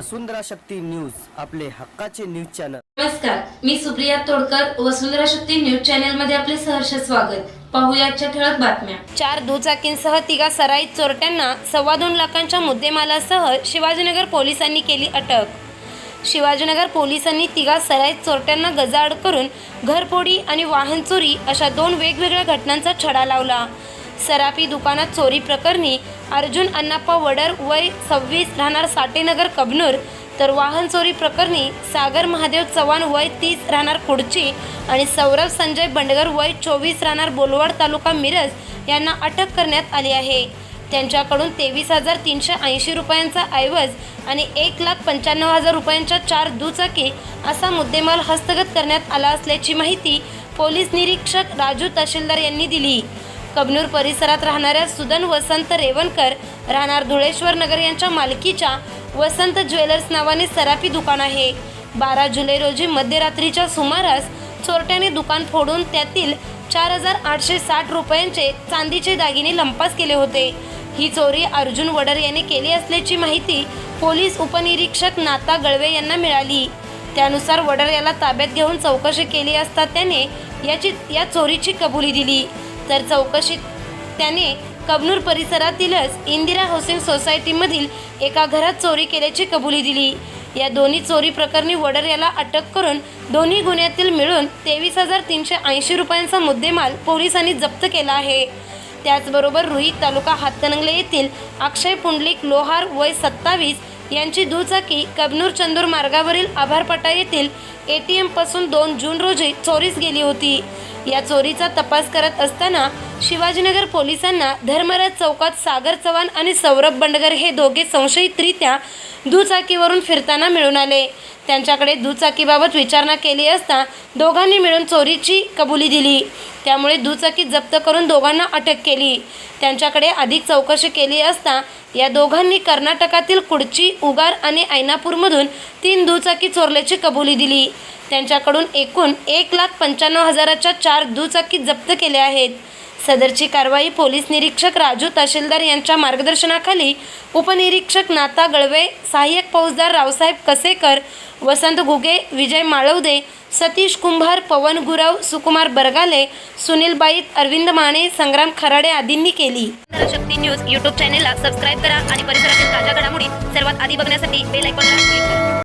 वसुंधरा Shakti news आपले हक्काचे news channel. नमस्कार मी सुप्रिया तोडकर वसुंधरा शक्ती न्यूज चॅनलमध्ये आपले सहर्ष स्वागत. पाहूया आजच्या ठळक बातम्या. चार दुचाकींसह तिघा सराईत चोरट्यांना सव्वा दोन लाखांच्या मुद्देमालासह शिवाजीनगर पोलिसांनी केली अटक. शिवाजीनगर पोलिसांनी तिघा सराईत चोरट्यांना गजाआड करून घरफोडी आणि वाहन चोरी अशा दोन वेगवेगळ्या घटनांचा छडा लावला. सराफी दुकानात चोरी प्रकरणी अर्जुन अण्णाप्पा वडर वय सव्वीस राहणार साटेनगर कबनूर. तर वाहन चोरी प्रकरणी सागर महादेव चव्हाण वय तीस राहणार खुडची आणि सौरभ संजय बंडगर वय चोवीस राहणार बोलवाड तालुका मिरज यांना अटक करण्यात आली आहे. त्यांच्याकडून तेवीस हजार तीनशे ऐंशी रुपयांचा ऐवज आणि एक लाख पंच्याण्णव हजार रुपयांच्या चार दुचाकी असा मुद्देमाल हस्तगत करण्यात आला असल्याची माहिती पोलीस निरीक्षक राजू तहसीलदार यांनी दिली. कबनूर परिसरात राहणाऱ्या सुदन वसंत रेवणकर राहणार धुळेश्वर नगर यांच्या मालकीच्या वसंत ज्वेलर्स नावाने सराफी दुकान आहे. बारा जुलै रोजी मध्यरात्रीच्या सुमारास चोरट्याने दुकान फोडून त्यातील चार हजार आठशे साठ रुपयांचे चांदीचे दागिने लंपास केले होते. ही चोरी अर्जुन वडर याने केली असल्याची माहिती पोलीस उपनिरीक्षक नाता गळवे यांना मिळाली. त्यानुसार वडर याला ताब्यात घेऊन चौकशी केली असता त्याने याची या चोरीची कबुली दिली. तर चौकशीत त्याने कबनूर परिसरातीलच इंदिरा हौसिंग सोसायटीमधील एका घरात चोरी केल्याची कबुली दिली. या दोन्ही चोरी प्रकरणी वडर याला अटक करून दोन्ही गुन्ह्यातील मिळून तेवीस हजार तीनशे ऐंशी रुपयांचा मुद्देमाल पोलिसांनी जप्त केला आहे. त्याचबरोबर रुई तालुका हातकणंगले येथील अक्षय पुंडलिक लोहार वय सत्तावीस यांची दुचाकी कबनूर चंदूर मार्गावरील आभारपटा येथील ए टी एमपासून दोन जून रोजी चोरीस गेली होती. या चोरीचा तपास करत असताना शिवाजीनगर पोलिसांना धर्मराज चौकात सागर चव्हाण आणि सौरभ बंडगर हे दोघे संशयितरित्या दुचाकीवरून फिरताना मिळून आले. त्यांच्याकडे दुचाकीबाबत विचारणा केली असता दोघांनी मिळून चोरीची कबुली दिली. त्यामुळे दुचाकी जप्त करून दोघांना अटक केली. त्यांच्याकडे अधिक चौकशी केली असता या दोघांनी कर्नाटकातील कुडची उगार आणि ऐनापूरमधून तीन दुचाकी चोरल्याची कबुली दिली. त्यांच्याकडून एकूण एक लाख पंच्याण्णव हजाराच्या चार दुचाकी जप्त केल्या आहेत. सदरची कारवाई पोलीस निरीक्षक राजू तहसीलदार यांच्या मार्गदर्शनाखाली उपनिरीक्षक नाता गळवे सहाय्यक फौजदार रावसाहेब कसेकर वसंत घुगे विजय माळवदे सतीश कुंभार पवन गुरव सुकुमार बरगाले सुनील बाईत अरविंद माने संग्राम खराडे आदींनी केली. शक्ती न्यूज यूट्यूब चॅनेलला सबस्क्राईब करा आणि परिसरातील ताज्या घडामोडी सर्वात आधी बघण्यासाठी बेल आयकॉनला क्लिक करा.